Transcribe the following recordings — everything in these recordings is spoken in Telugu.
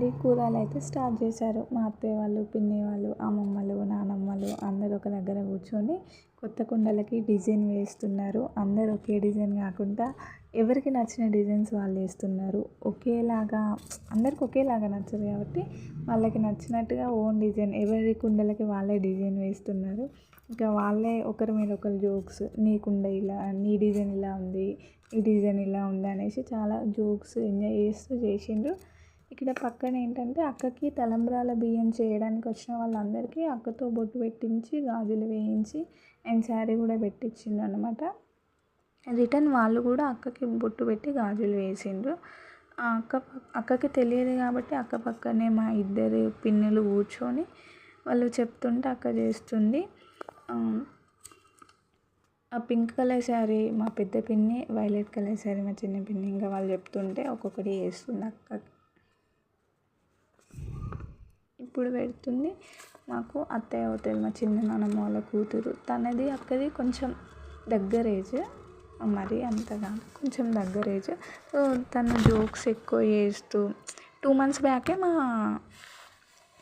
నుండి కూరలు అయితే స్టార్ట్ చేశారు. మా అత్తయ్య వాళ్ళు పిన్ని వాళ్ళు అమ్మమ్మలు నానమ్మలు అందరూ ఒక దగ్గర కూర్చొని కొత్త కుండలకి డిజైన్ వేస్తున్నారు. అందరూ ఒకే డిజైన్ కాకుండా ఎవరికి నచ్చిన డిజైన్స్ వాళ్ళు వేస్తున్నారు. ఒకేలాగా అందరికి ఒకేలాగా నచ్చదు కాబట్టి వాళ్ళకి నచ్చినట్టుగా ఓన్ డిజైన్ ఎవరి కుండలకి వాళ్ళే డిజైన్ వేస్తున్నారు. ఇంకా వాళ్ళే ఒకరి మీద ఒకరు జోక్స్ నీ కుండ ఇలా నీ డిజైన్ ఇలా ఉంది ఈ డిజైన్ ఇలా ఉంది అనేసి చాలా జోక్స్ ఎంజాయ్ చేస్తూ చేసిండ్రు. ఇక్కడ పక్కన ఏంటంటే అక్కకి తలంబ్రాల బియ్యం చేయడానికి వచ్చిన వాళ్ళందరికీ అక్కతో బొట్టు పెట్టించి గాజులు వేయించి అండ్ శారీ కూడా పెట్టించిండు అనమాట రిటర్న్ వాళ్ళు కూడా అక్కకి బొట్టు పెట్టి గాజులు వేసిండ్రు. అక్క అక్కకి తెలియదు కాబట్టి అక్క పక్కనే మా ఇద్దరు పిన్నులు కూర్చొని వాళ్ళు చెప్తుంటే అక్క చేస్తుంది. ఆ పింక్ కలర్ శారీ మా పెద్ద పిన్ని వైలెట్ కలర్ శారీ మా చిన్న పిన్ని ఇంకా వాళ్ళు చెప్తుంటే ఒక్కొక్కటి వేస్తుంది అక్కకి. ఇప్పుడు పెడుతుంది. మాకు అత్తయ్య అవుతుంది మా చిన్న నాన్నమ్మ వాళ్ళ కూతురు. తనది అక్కది కొంచెం దగ్గర ఏజ్. మరీ అంత కాదు కొంచెం దగ్గర ఏజ్. సో తను జోక్స్ ఎక్కువ చేస్తూ టూ మంత్స్ బ్యాకే మా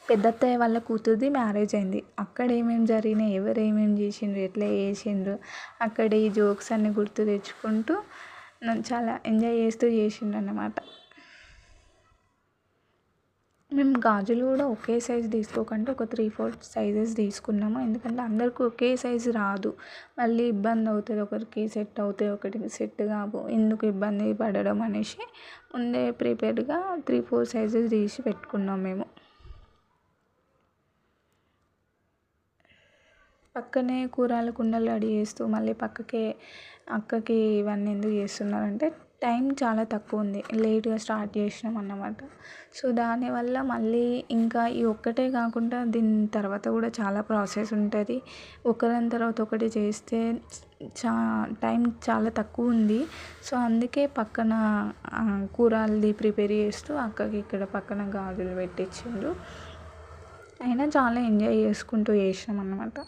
పెద్ద అత్తయ్య వాళ్ళ కూతురుది మ్యారేజ్ అయింది. అక్కడ ఏమేమి జరిగినాయి ఎవరు ఏమేమి చేసిండ్రు ఎట్లా చేసిండ్రు అక్కడ ఈ జోక్స్ అన్ని గుర్తు తెచ్చుకుంటూ నన్ను చాలా ఎంజాయ్ చేస్తూ చేసిండ్రు అన్నమాట. మేము గాజులు కూడా ఒకే సైజు తీసుకోకుండా ఒక త్రీ ఫోర్ సైజెస్ తీసుకున్నాము. ఎందుకంటే అందరికీ ఒకే సైజు రాదు. మళ్ళీ ఇబ్బంది అవుతుంది. ఒకరికి సెట్ అవుతాయి ఒకరికి సెట్ కావు. ఎందుకు ఇబ్బంది పడడం అనేసి ముందే ప్రిపేర్డ్గా త్రీ ఫోర్ సైజెస్ తీసి పెట్టుకున్నాం మేము. పక్కనే కూరల కుండలు రెడీ చేస్తూ మళ్ళీ పక్కకే అక్కకి ఇవన్నీ ఎందుకు చేస్తున్నారంటే టైం చాలా తక్కువ ఉంది లేట్గా స్టార్ట్ చేసినాం అన్నమాట. సో దానివల్ల మళ్ళీ ఇంకా ఈ ఒక్కటే కాకుండా దీని తర్వాత కూడా చాలా ప్రాసెస్ ఉంటుంది. ఒకదాని తర్వాత ఒకటి చేస్తే చా టైం చాలా తక్కువ ఉంది సో అందుకే పక్కన కూరలది ప్రిపేర్ చేస్తూ అక్కకి ఇక్కడ పక్కన గాజులు పెట్టించిండు అయినా చాలా ఎంజాయ్ చేసుకుంటూ చేసినాం అన్నమాట.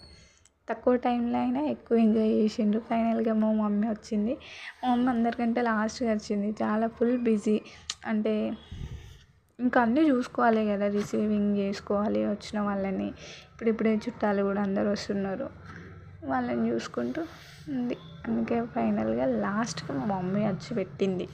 తక్కువ టైంలో అయినా ఎక్కువ ఎంజాయ్ చేసిండ్రు. ఫైనల్గా మా మమ్మీ వచ్చింది. మా మమ్మీ అందరికంటే లాస్ట్గా వచ్చింది. చాలా ఫుల్ బిజీ. అంటే ఇంకా అన్నీ చూసుకోవాలి కదా. రిసీవింగ్ చేసుకోవాలి వచ్చిన వాళ్ళని. ఇప్పుడిప్పుడే చుట్టాలు కూడా అందరూ వస్తున్నారు. వాళ్ళని చూసుకుంటూ ఉంది. అందుకే ఫైనల్గా లాస్ట్కి మా మమ్మీ వచ్చి పెట్టింది.